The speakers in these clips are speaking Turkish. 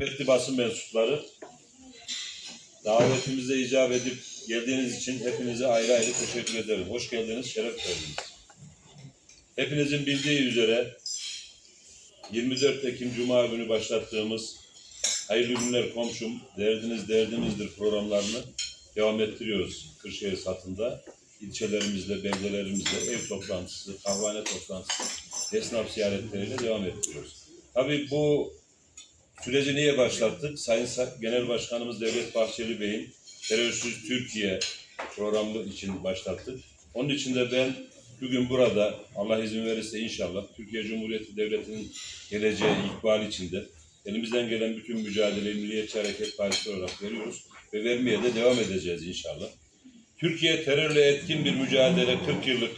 Kıymetli basın mensupları, davetimize icap edip geldiğiniz için hepinize ayrı ayrı teşekkür ederim. Hoş geldiniz, şeref verdiniz. Hepinizin bildiği üzere 24 Ekim Cuma günü başlattığımız Hayırlı Günler Komşum, Derdiniz Derdimizdir programlarını devam ettiriyoruz Kırşehir satında. İlçelerimizde, beldelerimizde ev toplantısı, kahvehane toplantısı, esnaf ziyaretleriyle devam ettiriyoruz. Tabii bu Süreci niye başlattık? Sayın Sa- Genel Başkanımız Devlet Bahçeli Bey'in Terörsüz Türkiye programı için başlattık. Onun için de ben bugün burada Allah izin verirse inşallah Türkiye Cumhuriyeti Devleti'nin geleceği ikbal içinde elimizden gelen bütün mücadeleyi Milliyetçi Hareket Partisi olarak veriyoruz ve vermeye de devam edeceğiz inşallah. Türkiye terörle etkin bir mücadele 40 yıllık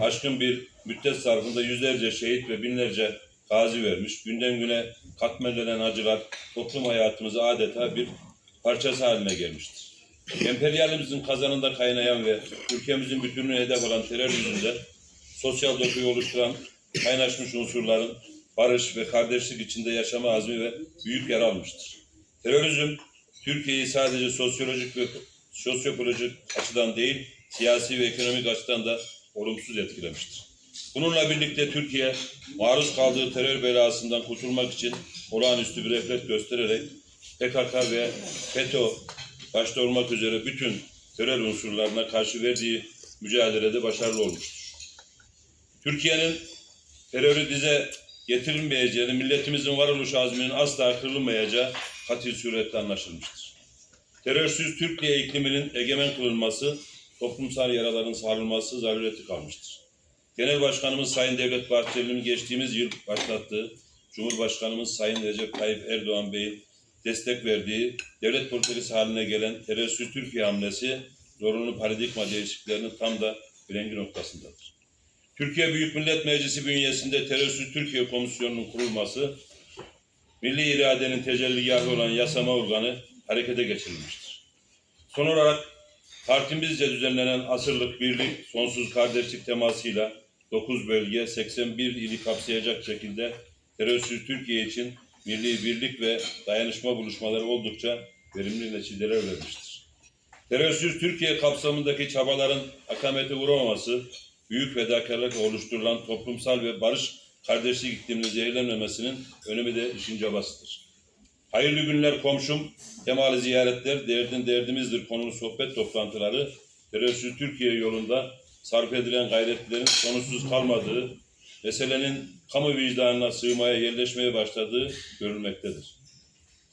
aşkın bir müddet zarfında yüzlerce şehit ve binlerce gazi vermiş. Günden güne katmerlenen acılar toplum hayatımızı adeta bir parçası haline gelmiştir. Emperyalizmin kazanında kaynayan ve ülkemizin bütünlüğüne hedef olan terör yüzünden sosyal dokuyu oluşturan kaynaşmış unsurların barış ve kardeşlik içinde yaşama azmi ve büyük yer almıştır. Terörizm Türkiye'yi sadece sosyolojik ve sosyopolojik açıdan değil, siyasi ve ekonomik açıdan da olumsuz etkilemiştir. Bununla birlikte Türkiye maruz kaldığı terör belasından kurtulmak için olağanüstü bir refleks göstererek PKK ve FETÖ başta olmak üzere bütün terör unsurlarına karşı verdiği mücadelede başarılı olmuştur. Türkiye'nin terörü dize getirilmeyeceğini, milletimizin varoluş azminin asla kırılmayacağı katil suretle anlaşılmıştır. Terörsüz Türkiye ikliminin egemen kılınması, toplumsal yaraların sarılması zarureti kalmıştır. Genel Başkanımız Sayın Devlet Bahçeli'nin geçtiğimiz yıl başlattığı Cumhurbaşkanımız Sayın Recep Tayyip Erdoğan Bey'in destek verdiği devlet politikası haline gelen terörsüz Türkiye hamlesi zorunlu paradigma değişikliklerinin tam da frengi noktasındadır. Türkiye Büyük Millet Meclisi bünyesinde Terörsüz Türkiye Komisyonu'nun kurulması, milli iradenin tecelligahı olan yasama organı harekete geçirilmiştir. Son olarak Partimizce düzenlenen asırlık birlik, sonsuz kardeşlik temasıyla 9 bölge, 81 ili kapsayacak şekilde terörsüz Türkiye için milli birlik ve dayanışma buluşmaları oldukça verimli neticeler vermiştir. Terörsüz Türkiye kapsamındaki çabaların akamete uğramaması, büyük fedakarlık oluşturulan toplumsal ve barış kardeşlik ikliminin zehirlenmemesinin önemi de işin cabasıdır. Hayırlı günler komşum, temalı ziyaretler, derdin derdimizdir konulu sohbet toplantıları, terörsüz Türkiye yolunda sarf edilen gayretlerin sonuçsuz kalmadığı, meselenin kamu vicdanına sığmaya, yerleşmeye başladığı görülmektedir.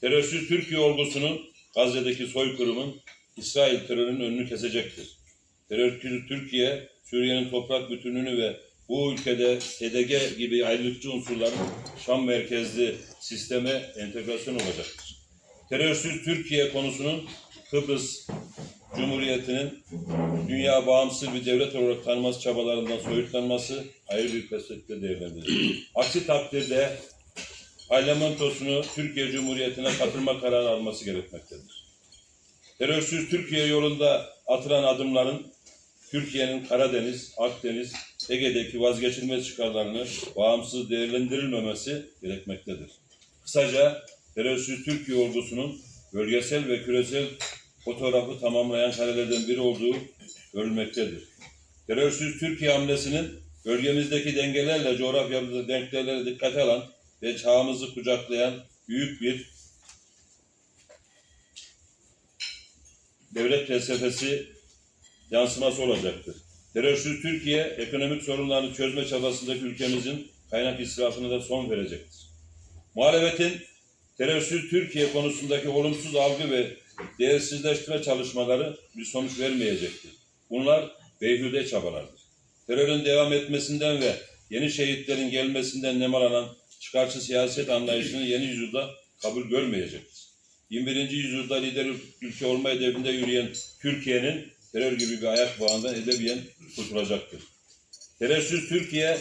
Terörsüz Türkiye olgusunun Gazze'deki soykırımın İsrail terörünün önünü kesecektir. Terörsüz Türkiye, Suriye'nin toprak bütünlüğünü ve bu ülkede SDG gibi ayrılıkçı unsurların Şam merkezli sisteme entegrasyon olacaktır. Terörsüz Türkiye konusunun Kıbrıs Cumhuriyeti'nin dünya bağımsız bir devlet olarak tanınması çabalarından soyutlanması ayrı bir perspektifte değerlendirilir. Aksi takdirde parlamentosunu Türkiye Cumhuriyeti'ne katılma kararı alması gerekmektedir. Terörsüz Türkiye yolunda atılan adımların Türkiye'nin Karadeniz, Akdeniz, Ege'deki vazgeçilmez çıkarlarını bağımsız değerlendirilmemesi gerekmektedir. Kısaca terörsüz Türkiye olgusunun bölgesel ve küresel fotoğrafı tamamlayan karelerden biri olduğu görülmektedir. Terörsüz Türkiye hamlesinin bölgemizdeki dengelerle coğrafyamızda denklerlere dikkate alan ve çağımızı kucaklayan büyük bir devlet felsefesi yansıması olacaktır. Terörsüz Türkiye ekonomik sorunlarını çözme çabasındaki ülkemizin kaynak israfına da son verecektir. Muhalefetin terörsüz Türkiye konusundaki olumsuz algı ve değersizleştirme çalışmaları bir sonuç vermeyecektir. Bunlar beyhude çabalardır. Terörün devam etmesinden ve yeni şehitlerin gelmesinden nemalanan çıkarcı siyaset anlayışını yeni yüzyılda kabul görmeyecektir. 21. yüzyılda lider ülke olma hedefinde yürüyen Türkiye'nin terör gibi bir ayak bağından edebiyen kurtulacaktır. Terörsüz Türkiye,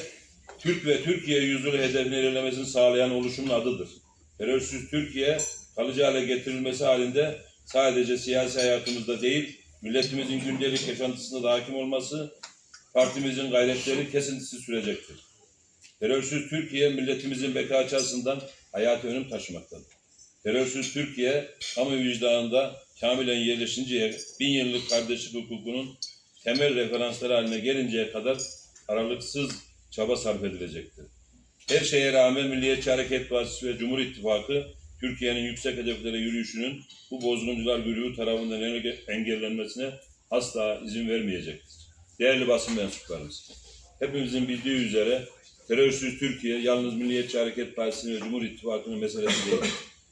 Türk ve Türkiye yüzyılı hedefini ilerlemesini sağlayan oluşumun adıdır. Terörsüz Türkiye, kalıcı hale getirilmesi halinde sadece siyasi hayatımızda değil, milletimizin gündelik yaşantısında da hakim olması, partimizin gayretleri kesintisiz sürecektir. Terörsüz Türkiye, milletimizin beka açısından hayati önem taşımaktadır. terörsüz Türkiye kamu vicdanında kamilen yerleşinceye bin yıllık kardeşlik hukukunun temel referansları haline gelinceye kadar aralıksız çaba sarf edilecektir. Her şeye rağmen Milliyetçi Hareket Partisi ve Cumhur İttifakı Türkiye'nin yüksek hedeflere yürüyüşünün bu bozguncular güruhu tarafından enge- engellenmesine asla izin vermeyecektir. Değerli basın mensuplarımız, hepimizin bildiği üzere terörsüz Türkiye yalnız Milliyetçi Hareket Partisi'nin ve Cumhur İttifakı'nın meselesi değil.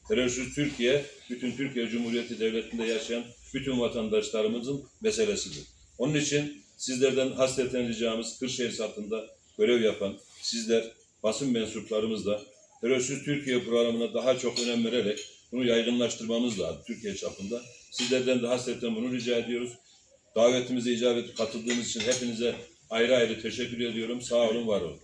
Terörsüz Türkiye, bütün Türkiye Cumhuriyeti Devleti'nde yaşayan bütün vatandaşlarımızın meselesidir. Onun için sizlerden hasreten ricamız Kırşehir satında görev yapan sizler, basın mensuplarımız da terörsüz Türkiye programına daha çok önem vererek bunu yaygınlaştırmamız lazım Türkiye çapında. Sizlerden de hasreten bunu rica ediyoruz. Davetimize icabet katıldığınız için hepinize ayrı ayrı teşekkür ediyorum. Sağ olun, var olun.